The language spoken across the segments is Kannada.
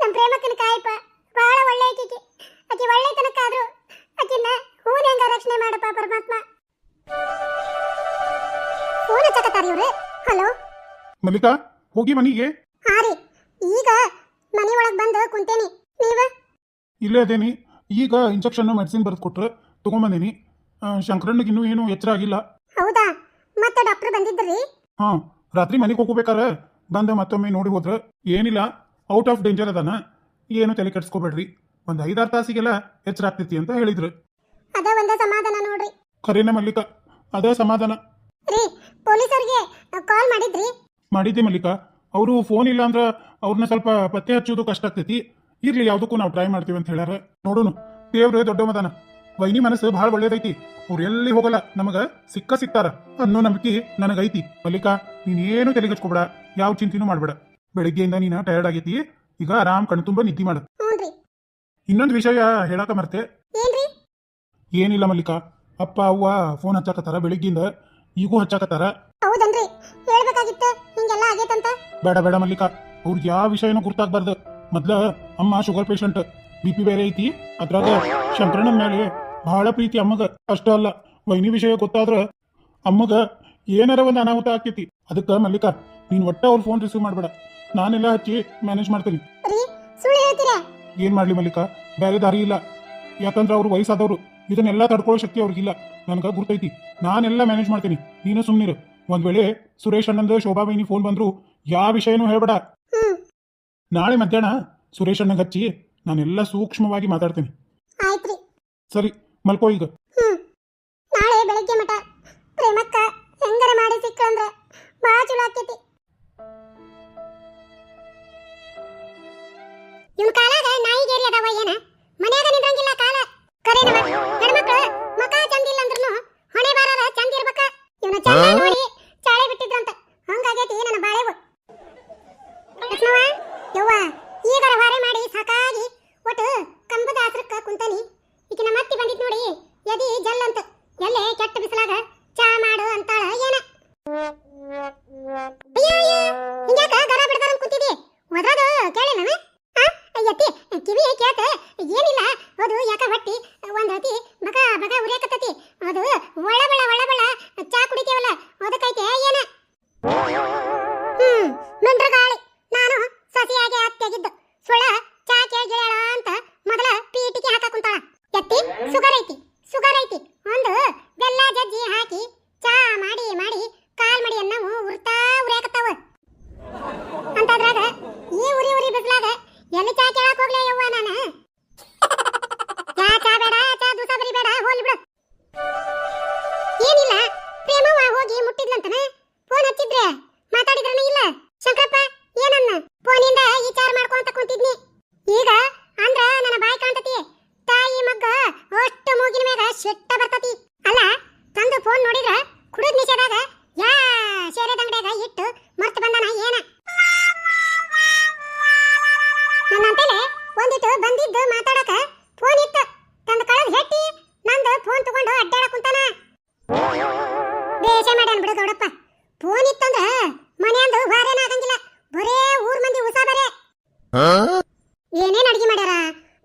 ನಮ್ಮ ಪ್ರೇಮಕ್ಕನ ಕಾಯಪ್ಪ ಬಹಳ ಒಳ್ಳೆ ಆಕಿಗೆ ಆಕಿ ಒಳ್ಳೆತನಕ್ಕಾದ್ರೂ ಆಕಿನ ಹೂನ ಹೆಂಗ ರಕ್ಷಣೆ ಮಾಡಪ್ಪ ಪರಮಾತ್ಮ? ಫೋನ್ ಹಚ್ಚಕತ್ತಾರ ಇವ್ರು. ಹಲೋ? ಮಲ್ಲಿಕಾ ಹೋಗಿ ಮನೆಗೆ. ಹಾ ರೀ. ಈಗ ಮನೆ ಒಳಗೆ ಬಂದು ಕುಂತೇನಿ. ನೀವ? ಇಲ್ಲೇ ಅದೇನಿ. ಈಗ ಇಂಜೆಕ್ಷನ್ ಮೆಡಿಸಿನ್ ಬರೆದು ಕೊಟ್ರು. ತಗೊಂಬಂದೇನಿ. ಶಂಕರಣ್ಣಗೆ ಇನ್ನೂ ಏನು ಎಚ್ಚರ ಆಗಿಲ್ಲ. ಹೌದಾ? ಮತ್ತೆ ಡಾಕ್ಟರ್ ಬಂದಿದ್ರಿ? ಹಾಂ ರಾತ್ರಿ ಮನೆಗೆ ಹೋಗ್ಬೇಕಾರೆ. ಬಂದು ಮತ್ತೊಮ್ಮೆ ನೋಡಿ ಹೋದ್ರೆ. ಏನಿಲ್ಲ. ಔಟ್ ಆಫ್ ಡೇಂಜರ್ ಅದಾನ ಏನು ತಲೆ ಕೆಡ್ಸ್ಕೋಬೇಡ್ರಿ. ಒಂದು ಐದಾರು ತಾಸಿಗೆಲ್ಲ ಎಚ್ಚರ ಆಗ್ತೈತಿ ಅಂತ ಹೇಳಿದ್ರು. ಅದ ಒಂದ ಸಮಾಧಾನ ನೋಡ್ರಿ. ಖರೇನ ಮಲ್ಲಿಕಾ ಅದೇ ಸಮಾಧಾನ. ರೀ ಪೊಲೀಸರಿಗೆ ಕಾಲ್ ಮಾಡಿದ್ರಿ? ಮಾಡಿದ್ದೆ ಮಲ್ಲಿಕಾ. ಅವರು ಫೋನ್ ಇಲ್ಲ ಅಂದ್ರ ಅವ್ರನ್ನ ಸ್ವಲ್ಪ ಪತ್ತೆ ಹಚ್ಚೋದು ಕಷ್ಟ ಆಗ್ತೈತಿ. ಇರ್ಲಿ ಯಾವ್ದಕ್ಕೂ ನಾವು ಟ್ರೈ ಮಾಡ್ತೀವಿ ಅಂತ ಹೇಳ್ಯಾರ. ನೋಡೋಣ ದೇವ್ರ ದೊಡ್ಡ ಮದಾನ ವೈನಿ ಮನಸ್ಸು ಬಹಳ ಒಳ್ಳೇದೈತಿ. ಅವ್ರು ಎಲ್ಲಿ ಹೋಗಲ್ಲ ನಮಗ ಸಿಕ್ಕ ಸಿಕ್ತಾರ ಅನ್ನೋ ನಂಬಿಕೆ ನನಗೈತಿ. ಮಲ್ಲಿಕಾ ನೀನೇನು ತಲೆಗಚ್ಕೊಬೇಡ ಯಾವ ಚಿಂತೆನೂ ಮಾಡ್ಬೇಡ. ಬೆಳಿಗ್ಗೆಯಿಂದ ನೀನು ಟಯರ್ಡ್ ಆಗೈತಿ ಈಗ ಆರಾಮ್ ಕಣ್ ತುಂಬ ನಿದ್ದೆ ಮಾಡು ಹ್ಞೂನ್ರಿ ಇನ್ನೊಂದು ವಿಷಯ ಹೇಳಕ ಮರ್ತೆ. ಏನ್ರಿ? ಏನಿಲ್ಲ ಮಲ್ಲಿಕಾ ಅಪ್ಪ ಅವ್ವ ಫೋನ್ ಹಚ್ಚಾಕತ್ತಾರ ಬೆಳಿಗ್ಗೆಯಿಂದ ಈಗೂ ಹಚ್ಚಾಕತ್ತಾರ. ಹೌದನ್ರಿ. ಹೇಳ್ಬೇಕಾಗಿತ್ತು ಹಿಂಗೆಲ್ಲ ಆಗೈತಂತ? ಬೇಡ ಬೇಡ ಮಲ್ಲಿಕಾ ಅವ್ರಿಗೆ ಯಾವ ವಿಷಯನೂ ಗುರ್ತಾಗ್ಬಾರ್ದು. ಮೊದ್ಲ ಅಮ್ಮ ಶುಗರ್ ಪೇಷಂಟ್ ಬಿ ಪಿ ಬೇರೆ ಐತಿ. ಅದ್ರಾಗ ಶಂಕರಣ್ಣನ ಮೇಲೆ ಬಹಳ ಪ್ರೀತಿ ಅಮ್ಮಗ. ಅಷ್ಟ ಅಲ್ಲ ವೈನಿ ವಿಷಯ ಗೊತ್ತಾದ್ರ ಅಮ್ಮಗ ಏನಾರ ಒಂದು ಅನಾಹುತ ಆಕೈತಿ ಅದಕ್ಕ ಮಲ್ಲಿಕಾ ನೀನ್ ಒಟ್ಟ ಅವ್ರ ಫೋನ್ ರಿಸೀವ್ ಮಾಡ್ಬೇಡ. ನಾನೆಲ್ಲ ಹಚ್ಚಿ ಮ್ಯಾನೇಜ್ ಮಾಡ್ತೀನಿ. ರೀ ಸುಳ್ಳು ಹೇಳ್ತೀರಾ? ಏನ್ ಮಾಡ್ಲಿ ಮಲ್ಲಿಕ? ಬೇರೆ ದಾರಿ ಇಲ್ಲ. ಯಾಕಂದ್ರೆ ಅವ್ರು ವಯಸ್ಸಾದವ್ರು. ಇದನ್ನೆಲ್ಲ ತಡ್ಕೊಳ್ಳೋ ಶಕ್ತಿ ಅವ್ರಿಗಿಲ್ಲ. ನನ್ಗ ಗುರ್ತೈತಿ. ನಾನೆಲ್ಲ ಮ್ಯಾನೇಜ್ ಮಾಡ್ತೀನಿ. ನೀನು ಸುಮ್ನಿರು. ಒಂದ್ ವೇಳೆ ಸುರೇಶ್ ಅಣ್ಣಂದು ಶೋಭಾ ಬೈನಿ ಫೋನ್ ಬಂದ್ರು ಯಾವ ವಿಷಯನೂ ಹೇಳ್ಬೇಡ. ಹ್ಮ್. ನಾಳೆ ಮಧ್ಯಾಹ್ನ ಸುರೇಶ್ ಅಣ್ಣಗೆ ಹಚ್ಚಿ ನಾನೆಲ್ಲ ಸೂಕ್ಷ್ಮವಾಗಿ ಮಾತಾಡ್ತೀನಿ. ಆಯ್ತ್ರಿ ಸರಿ ಮಲ್ಕೋ ಈಗ. ಹ್ಮ್. ನಾಳೆ ಬೆಳಗ್ಗೆ ಮಟ ಪ್ರೇಮಕ್ಕ ಹೆಂಗರ ಮಾಡಿ ಸಿಕ್ಕಂದ್ರ ಬಾ ಚಲೋ ಆಕೈತಿ. ಇವ್ನ ಕಾಲಾಗ ನಾಯಿಗೇರಿ ಅದಾವ ಏನ? ಮನ್ಯಾಗ ನಿಂದ್ರಂಗಿಲ್ಲ ಕಾಲ. ಕರೇನವ ಹೆಣ್ಮಕ್ಳು ಮಕ ಚಂದಿಲ್ಲ ಅಂದ್ರೂ ಹೊಣೆ ಬಾರ ಚಂದ ಇರ್ಬೇಕ. ಇವನ ಚಂದ ಮಾಡ್ಯಾನ ಬಿಡು ಗೌಡಪ್ಪ. ಫೋನ್ ಇತ್ತಂದ್ರ ಮನೆಯಂದು ಬಾರೇನ ಆಗಂಗಿಲ್ಲ. ಬರೇ ಊರ್ ಮಂದಿ ಉಸಾ ಬರೇ. ಏನೇನ್ ಅಡಿಗೆ ಮಾಡ್ಯಾರ?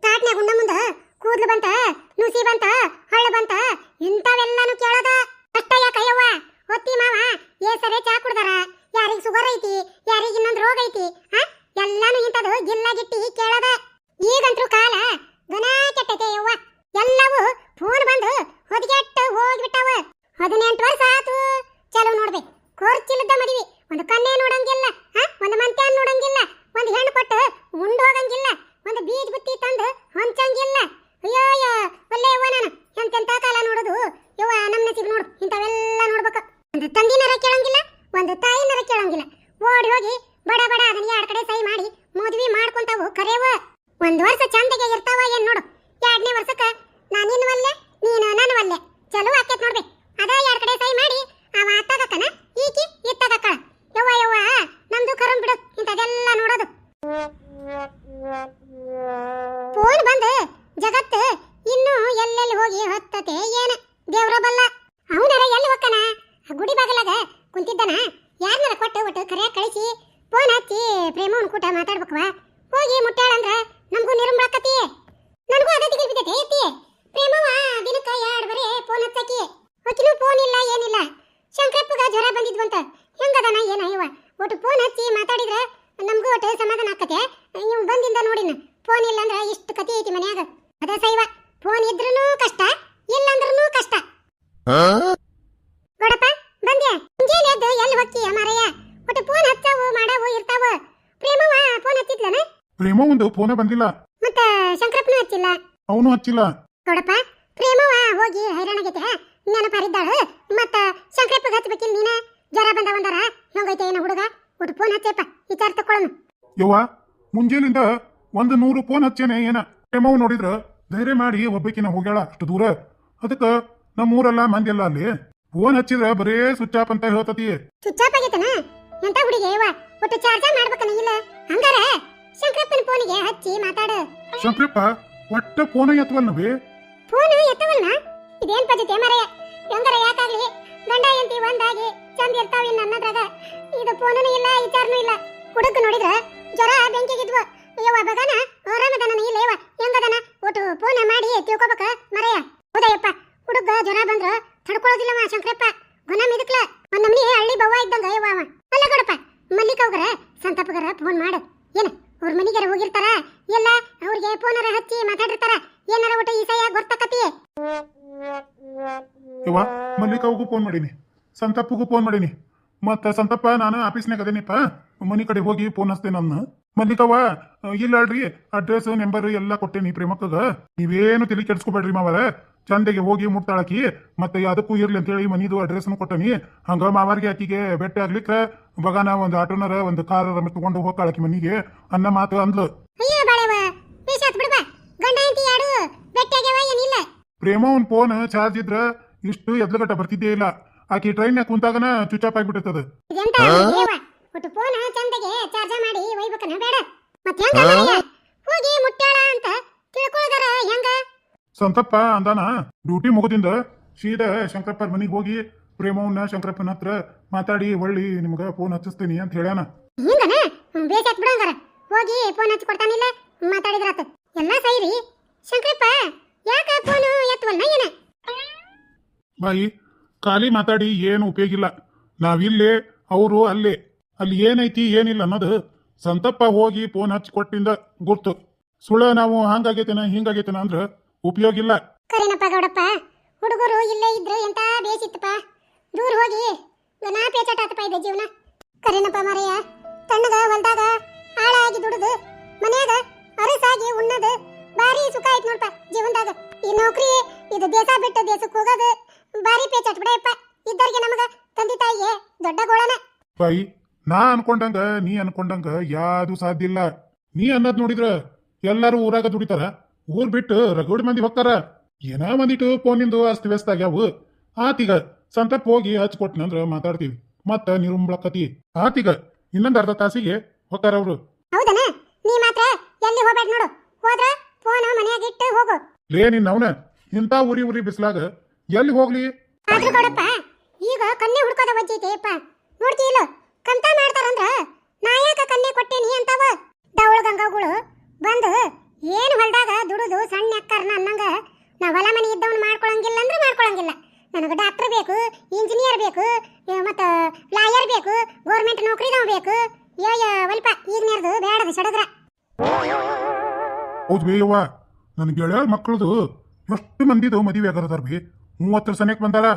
ತಾಟ್ನ್ಯಾಗ ಉಣ್ಣ ಮುಂದ ಕೂದ್ಲು ಬಂತ ನುಸಿ ಬಂತ ಹಳ್ಳ ಬಂತ ಇಂಥವೆಲ್ಲಾನು ಕೇಳದ. ಅಷ್ಟ ಯಾಕಯ್ಯವ್ವ ಒತ್ತಿ ಮಾವ ಏ ಸರಿ ಚಾ ಕುಡ್ದಾರ? ಯಾರಿಗ್ ಸುಗರ್ ಐತಿ ಯಾರಿಗ್ ಇನ್ನೊಂದ್ ರೋಗ ಐತಿ ಹಾ ಎಲ್ಲಾನು ಇಂಥದು ಗಿಲ್ಲ ಗಿಟ್ಟಿ ಕೇಳದ. ಒಂದು ತಂದಿನರ ಕೇಳಂಗಿಲ್ಲ, ಒಂದು ತಾಯಿನರ ಕೇಳಂಗಿಲ್ಲ. ಓಡಿ ಹೋಗಿ ಬಡ ಬಡ ಅದನ್ನ ಎರಡ್ ಕಡೆ ಸೈ ಮಾಡಿ ಮದ್ವಿ ಮಾಡ್ಕೊಂತಾವು ಕರೆಯವ ಒಂದ್ ವರ್ಷ ಚಂದಗೆ ಇರ್ತಾವ ಏನ್ ನೋಡು. ಎರಡನೇ ವರ್ಷಕ್ಕ ನಾನು ನಿನ್ನವಲ್ಲೆ ನೀನು ನನ್ನವಲ್ಲೆ ಚಲೋ ಆಕೇತ್ ನೋಡ್ರಿ ಅದ ಎರಡ್ ಕಡೆ ಸೈ ಮಾಡಿ ಅವ ಅತ್ತಾಗಕ್ಕನ, ಈಕಿ ಇತ್ತಾಗಕ್ಕಳ. ಯವ್ವ ಯವ್ವ, ನಮ್ದು ಕರಂ ಬಿಡು. ಇಂಥದೆಲ್ಲ ನೋಡೋದು. ಫೋನ್ ಬಂದು ಜಗತ್ತು ಇನ್ನು ಎಲ್ಲೆಲ್ಲಿ ಹೋಗಿ ಹತ್ತತೆ ಏನ? ದೇವ್ರ ಬಲ್ಲ. ಅವನರ ಎಲ್ಲಿ ಹೊಕ್ಕನ? ಗುಡಿ ಬಾಗಲಾಗ ಕುಂತಿದ್ದನ. ಯಾರನ್ನಾರ ಕೊಟ್ಟು ಒಟ್ಟು ಕರೆಯ ಕಳಿಸಿ ಫೋನ್ ಹಚ್ಚಿ ಪ್ರೇಮವನ್ ಕೂಟ ಮಾತಾಡ್ಬೇಕವ ಹೋಗಿ ಮುಟ್ಟಾಳಂದ್ರ ನಮಗೂ ನಿರುಂಬಳಕತಿ ನನಗೂ ಅದೇ ತಿಗಿಲ್ ಬಿದ್ದೈತೆ ಐತಿ ಪ್ರೇಮವ ದಿನಕ್ಕ ಎರಡು ಬರೀ ಫೋನ್ ಹಚ್ಚಾಕಿ ಆಕಿನೂ ಫೋನ್ ಇಲ್ಲ ಏನಿಲ್ಲ ಶಂಕರಪ್ಪಗ ಜ್ವರ ಬಂದಿದ್ವಂತ ಹೆಂಗದನ ಏನ ಇವ ಒಟ್ಟು ಫೋನ್ ಹಚ್ಚಿ ಮಾತಾಡಿದ್ರ ನಮಗೂ ಒಟ್ಟು ಸಮಾಧಾನ ಆಕತೆ ಇವ್ ಬಂದಿಂದ ನೋಡಿನ ಫೋನ್ ಇಲ್ಲ ಅಂದ್ರ ಇಷ್ಟು ಕತಿ ಐತಿ ಮನ್ಯಾಗ ಅದ ಸೈವ ಫೋನ್ ಇದ್ರೂನು ಕಷ್ಟ ಇಲ್ಲ ಅಂದ್ರೂ ಕಷ್ಟ ಗೌಡಪ್ಪ ಬಂದ್ಯಾ ಮುಂಜಾನೆ ಎದ್ದು ಎಲ್ಲಿ ಹೊಕ್ಕಿ ಮಾರಯ್ಯ ಒಟ್ಟು ಫೋನ್ ಹಚ್ಚಾವು ಮಾಡಾವು ಇರ್ತಾವ ಪ್ರೇಮವ ಫೋನ್ ಹಚ್ಚಿದ್ಲನ? ಪ್ರೇಮ ಒಂದು ಫೋನ ಬಂದಿಲ್ಲ. ಮತ್ತ ಶಂಕರಪ್ಪನೂ ಹಚ್ಚಿಲ್ಲ? ಅವನು ಹಚ್ಚಿಲ್ಲ. ನೋಡಪ್ಪ ಪ್ರೇಮವ ಹೋಗಿ ಹೈರಾಣಾಗೈತೆ ನೆನಪಾರಿದ್ದಾಳ ಮತ್ತ ಶಂಕರಪ್ಪಗೆ ಹಚ್ಬೇಕಿಲ್ಲ ನೀನ? ಜ್ವರ ಬಂದ ಒಂದರ? ಹೆಂಗೈತೆ ಏನ ಹುಡುಗ? ಒಟ್ಟು ಫೋನ್ ಹಚ್ಚಪ್ಪ ವಿಚಾರ ತಕೊಳ್ಳೋಣ ಯವ್ವ ಮುಂಜಾನಿಂದ ಒಂದು ನೂರು ಫೋನ್ ಹಚ್ಚೇನೆ ಏನ? ಪ್ರೇಮವ್ ನೋಡಿದ್ರ ಧೈರ್ಯ ಮಾಡಿ ಒಬ್ಬಕಿನ ಹೋಗ್ಯಾಳ ಅಷ್ಟು ದೂರ. ಅದಕ್ಕ ನಮ್ಮ ಊರೆಲ್ಲ ಮಂದಿ ಎಲ್ಲ ಅಲ್ಲಿ? ಫೋನ್ ಹಚ್ಚಿದ್ರ ಬರೇ ಸ್ವಿಚ್ ಆಫ್ ಅಂತ ಹೇಳ್ತತಿ. Switch off ಆಗೈತನ? ಎಂತ ಹುಡುಗಿ ಯವ್ವ? ಒಟ್ಟು ಚಾರ್ಜ ಮಾಡ್ಬೇಕನ ಇಲ್ಲ? ಹಂಗಾರ ಶಂಕರಪ್ಪನ ಫೋನಿಗೆ ಹಚ್ಚಿ ಮಾತಾಡು. ಶಂಕರಪ್ಪ ಒಟ್ಟ ಫೋನ ಎತ್ತವಲ್ನವೇ? ಫೋನ್ ಎತ್ತವಲ್ನ? ಇದೇನ್ ಪದ್ಧತಿ ಮರೆಯ ಹೆಂಗಾರ ಯಾಕಾಗ್ಲಿ ಗಂಡ ಎಂತಿ ಒಂದಾಗಿ ಚಂದ ಇರ್ತಾವ ಇನ್ನ ಅನ್ನದ್ರಾಗ ಇದು ಫೋನೂ ಇಲ್ಲ ವಿಚಾರನೂ ಯವ್ವ ಮಲ್ಲಿಕಾವ್ಗೂ ಫೋನ್ ಮಾಡೀನಿ. ಸಂತಪ್ಪಗೂ ಫೋನ್ ಮಾಡೀನಿ. ಮತ್ತ ಸಂತಪ್ಪ ನಾನು ಆಫೀಸ್ನಾಗ ಅದೇನಿಪ್ಪ ಮನಿ ಕಡೆ ಹೋಗಿ ಫೋನ್ ಹಚ್ತೇನೆ ನನ್ನ. ಮಲ್ಲಿಕವ್ವ ಇಲ್ಲ ಅಲ್ರಿ ಅಡ್ರೆಸ್ ನಂಬರ್ ಎಲ್ಲ ಕೊಟ್ಟೇನಿ ಪ್ರೇಮಕ್ಕಗ. ನೀವೇನು ತಿಳಿ ಕೆಡ್ಸ್ಕೊಬೇಡ್ರಿ ಮಾವರ. ಚಂದಗೆ ಹೋಗಿ ಮುಟ್ತಾಳಕಿ. ಮತ್ತೆ ಅದಕ್ಕೂ ಇರ್ಲಿ ಅಂತೇಳಿ ಮನಿದು ಅಡ್ರೆಸ್ನು ಕೊಟ್ಟನಿ. ಹಂಗ ಮಾವಾರಿಗೆ ಆಕಿಗೆ ಭೇಟಿ ಆಗ್ಲಿಕ್ಕ ಬಗಾನ ಒಂದು ಆಟೋನರ ಒಂದು ಕಾರ್ ತಗೊಂಡು ಹೋಗ್ತಾಳಕಿ ಮನಿಗೆ. ಅನ್ನ ಮಾತು ಅಂದ್ಲು. ಪ್ರೇಮ ಒಂದ್ ಫೋನ್ ಚಾರ್ಜ್ ಇದ್ರ ಇಷ್ಟು ಎದ್ಲಗಟ್ಟ ಬರ್ತಿದ್ದೇ ಇಲ್ಲ. ಆಕಿ ಟ್ರೈನ್ಯಾಗ ಕುಂತಾಗನ ಚುಚ್ಚಾಪ್ ಆಗ್ಬಿಟ್ಟಿರ್ತದ. ಇದೆಂತ ದೇವ ಒಟ್ಟು ಫೋನ್ ಚಂದಗೆ ಚಾರ್ಜ ಮಾಡಿ ಒಯ್ಬೇಕನ ಬೇಡ. ಮತ್ತೆ ಹೆಂಗ ಹೋಗಿ ಮುಟ್ಟಾಳ ಅಂತ ತಿಳ್ಕೊಳ್ದಾರ ಹೆಂಗ? ಸಂತಪ್ಪ ಅಂದಾನ ಡ್ಯೂಟಿ ಮುಗದಿಂದ ಸೀದಾ ಶಂಕರಪ್ಪ ಮನೆಗೆ ಹೋಗಿ ಪ್ರೇಮವನ್ನ ಶಂಕರಪ್ಪನ ಹತ್ರ ಮಾತಾಡಿ ಒಳ್ಳಿ ನಿಮ್ಗ ಫೋನ್ ಹಚ್ಚಿಸ್ತೀನಿ ಅಂತ ಹೇಳ್ಯಾನ. ಹಿಂಗನ? ಬೇಷಾತ್ ಬಿಡಂಗಾರ. ಹೋಗಿ ಫೋನ್ ಹಚ್ಚಿ ಕೊಡ್ತಾನಿಲ್ಲ? ಮಾತಾಡಿದ್ರಾತ. ಎಲ್ಲ ಸೈರಿ. ಶಂಕರಪ್ಪ ಯಾಕ ಫೋನು ಎತ್ತವಲ್ಲ ಏನ? ಬಾಯಿ, ಖಾಲಿ ಮಾತಾಡಿ ಏನು ಉಪಯೋಗಿಲ್ಲ. ನಾವಿಲ್ಲೇ, ಅವರು ಅಲ್ಲೇ. ಅಲ್ಲಿ ಏನೈತಿ, ಏನಿಲ್ಲ ಅನ್ನೋದು ಸಂತಪ್ಪ ಹೋಗಿ ಫೋನ್ ಹಚ್ಚಿ ಕೊಟ್ಟಿಂದ ಗೊತ್ತು ಸುಳ ನಾವು ಹಂಗಾಗೈತೇನ, ಹಿಂಗಾಗೈತೇನ ಅಂದ್ರ ಉಪಯೋಗ ಇಲ್ಲ ಕರೇನಪ್ಪ ಗೌಡಪ್ಪ, ಹುಡುಗರು ಇಲ್ಲೇ ಇದ್ರು ಎಂತ ಬೇಸಿತ್ತಪ್ಪ. ದೂರ ಹೋಗಿ ಗನಾ ಪೇಚಾಟಾತಪ್ಪ ಇದೆ ಜೀವನ. ಕರೇನಪ್ಪ ಮಾರಯ್ಯ, ತಣ್ಣಗ ಹೊಲ್ದಾಗ ಆಳಾಗಿ ದುಡಿದು, ಮನ್ಯಾಗ ಅರಸಾಗಿ ಉಣ್ಣದು ಬಾರಿ ಸುಖ ಆಯ್ತು ನೋಡಪ್ಪ ಜೀವನದಾಗ. ಈ ನೌಕರಿ, ಇದು ದೇಶ ಬಿಟ್ಟು ದೇಶಕ್ಕೆ ಹೋಗೋದು ಭಾರಿ ಪೇಚಾಟ್ ಇದ್ದರಿಗೆ ನಮಗ ತಂದೆ ತಾಯಿಗೆ ದೊಡ್ಡ ಗೋಳನ. ಬಾಯಿ ನಾ ಅನ್ಕೊಂಡಂಗ ನೀ ಅನ್ಕೊಂಡಂಗ ಯಾವುದು ಸಾಧ್ಯ ಇಲ್ಲ. ನೀ ಅನ್ನದ್ ನೋಡಿದ್ರ ಎಲ್ಲಾರು ಊರಾಗ ದುಡಿತಾರ. ಊರ್ ಬಿಟ್ಟು ರಗೋಡ್ ಮಂದಿ ಹೋಗ್ತಾರ. ಏನ ಮಂದಿಟ್ಟು ಫೋನಿಂದು ಅಸ್ತ ವ್ಯಸ್ತ ಆಗ್ಯಾವು. ಆತಿಗ ಸಂತಪ್ಪ ಹೋಗಿ ಹಚ್ಕೊಟ್ನಂದ್ರ ಮಾತಾಡ್ತೀವಿ ಮಾತಾಡ್ತೀವಿ. ಮತ್ತ ನಿರುಂಬ್ಳಕತಿ ಆತಿಗ ಇನ್ನೊಂದ್ ಅರ್ಧ ತಾಸಿಗೆ ಹೋಗ್ತಾರ ಅವ್ರು. ಹೌದನ? ನೀ ಮಾತ್ರ ಎಲ್ಲಿ ಹೋಗ್ಬೇಡ ನೋಡು. ಹೋದ್ರ ಫೋನ್ ಮನ್ಯಾಗ ಇಟ್ಟು ಹೋಗು. ಲೇ ನಿನ್ನ ಅವನ ಇಂಥ ಉರಿ ಉರಿ ಬಿಸ್ಲಾಗ ಎಲ್ಲಿ ಹೋಗ್ಲಿ? ಆದ್ರೂ ಕೊಡಪ್ಪ ಈಗ ಕನ್ನೆ ಹುಡ್ಕೋದ ಬಜ್ಜಿದೆಯಪ್ಪ ನೋಡ್ತೀ ಇಲ್ಲ ಕಂತ ಮಾಡ್ತಾರಂದ್ರ ನಾಯಕ ಕನ್ನೆ ಕೊಟ್ಟೇನಿ ಅಂತವ. ದವಳ ಗಂಗಾಗಳು ಬಂದು ಏನು ಹೊಲ್ದಾಗ ದುಡುದು ಸಣ್ಣ ಅಕ್ಕರ್ನ ಅನ್ನಂಗ ನಾ ಹೊಲ ಮನೆ ಇದ್ದವನು ಮಾಡ್ಕೊಳಂಗಿಲ್ಲ ಅಂದ್ರೆ ಮಾಡ್ಕೊಳಂಗಿಲ್ಲ. ನನಗೆ ಡಾಕ್ಟರ್ ಬೇಕು ಇಂಜಿನಿಯರ್ ಬೇಕು ಮತ್ತ ಲಾಯರ್ ಬೇಕು ಗೌರ್ಮೆಂಟ್ ನೌಕರಿದವ ಬೇಕು. ಏ ವಲ್ಪ ಈಗ ನೇರ್ದು ಬೇಡದ ಸಡಗ್ರ ಹೌದು ಬೇಯವ್ವ ನನ್ನ ಗೆಳೆಯರ ಮಕ್ಕಳದು ಎಷ್ಟು ಮಂದಿದು ಮದುವೆ ಆಗರದಾರ ಬಿ ಮೂವತ್ತರ ಸಮಯಕ್ಕೆ ಬಂದಾರ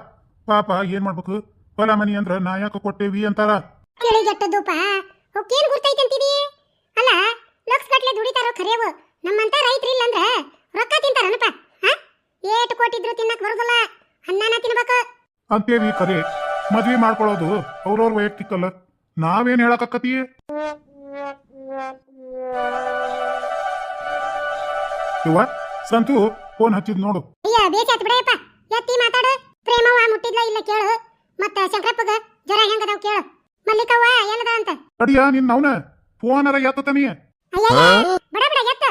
ಪಾಪ ಏನ್ ಮಾಡ್ಬೇಕು? ಹೊಲ ಮನಿ ಅಂದ್ರ ನಾ ಯಾಕ ಕೊಟ್ಟೇವಿ ಅಂತಾರ ತಿಳಿಗೆಟ್ಟದೂಪ ಅವಕ್ಕೇನು ಗುರ್ತೈತೆ ಅಂತಿದಿ? ಅಲ್ಲ ಲಕ್ಷ ಗಟ್ಲೆ ದುಡಿತಾರೋ ಖರೇವು ನಮ್ಮಂತ ರೈತರು ಇಲ್ಲಂದ್ರ ರೊಕ್ಕ ತಿಂತಾರನಪ್ಪ ಹಾ ಏಟು ಕೊಟ್ಟಿದ್ರು ತಿನ್ನಕ್ ಬರುದಿಲ್ಲ. ಅನ್ನನ ತಿನ್ಬೇಕು. ಅಂತೇವಿ ಖರೆ ಮದ್ವೆ ಮಾಡ್ಕೊಳ್ಳೋದು ಅವ್ರವ್ರ ವೈಯಕ್ತಿಕ ಅಲ್ಲ. ನಾವೇನ್ ಹೇಳಕತ್ತೀ ಇವ ಸಂತು ಫೋನ್ ಹಚ್ಚಿದ್ ನೋಡು. ಅಯ್ಯ ಬೇಸಾತ್ ಬಿಡಯಪ್ಪ ಎತ್ತಿ ಮಾತಾಡು. ಪ್ರೇಮವ್ವ ಮುಟ್ಟಿದ್ಲ ಇಲ್ಲ ಕೇಳು. ಮತ್ತ ಶಂಕರಪ್ಪಗ ಜ್ವರ ಹೆಂಗದಾವ್ ಕೇಳು. ಮಲ್ಲಿಕವ್ವ ಎಲ್ಲದ ಅಂತ? ಅಡಿಯ ನಿನ್ ಅವನ ಫೋನರ ನೀ ಅಯ್ಯ ಬಡ ಬಡ ಎತ್ತ.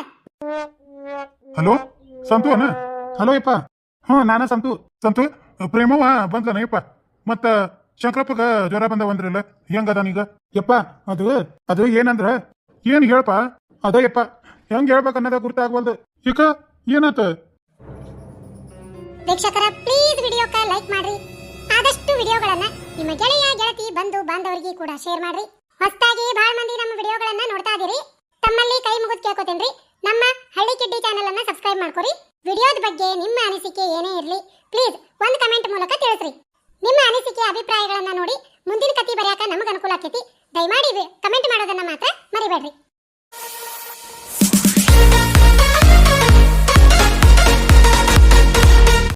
ಹಲೋ ಸಂತು ಅಣ್ಣ? ಹಲೋ ಯಪ್ಪ. ಹಾ ನಾನ ಸಂತು. ಸಂತು ಪ್ರೇಮವ್ವ ಬಂದ್ಲನ ಮತ್ತ ಶಂಕರಪ್ಪಗ ಜ್ವರ ಬಂದವಂದ್ರಲ್ಲ ಹೆಂಗದಾನೀಗ ಯಪ್ಪ ಅದು ಅದು ಏನಂದ್ರ? ಏನ್ ಹೇಳಪ್ಪ ಅದ ಯಪ್ಪ. ಹೆಂಗ್ ಹೇಳ್ಬೇಕನ್ನದ ಅನ್ನೋದ ಗುರ್ತಾಗ್ವಲ್ದು. ಈಗ ಏನಾತ? ವೀಕ್ಷಕರ ಪ್ಲೀಸ್ ವಿಡಿಯೋಕ್ಕೆ ಲೈಕ್ ಮಾಡ್ರಿ. ಆದಷ್ಟು ವಿಡಿಯೋಗಳನ್ನ ನಿಮ್ಮ ಗೆಳೆಯ, ಗೆಳತಿ, ಬಂಧು, ಬಾಂಧವರಿಗೆ ಕೂಡ ಶೇರ್ ಮಾಡ್ರಿ. ಹೊಸದಾಗಿ ಬಹಳ ಮಂದಿ ನಮ್ಮ ವಿಡಿಯೋಗಳನ್ನ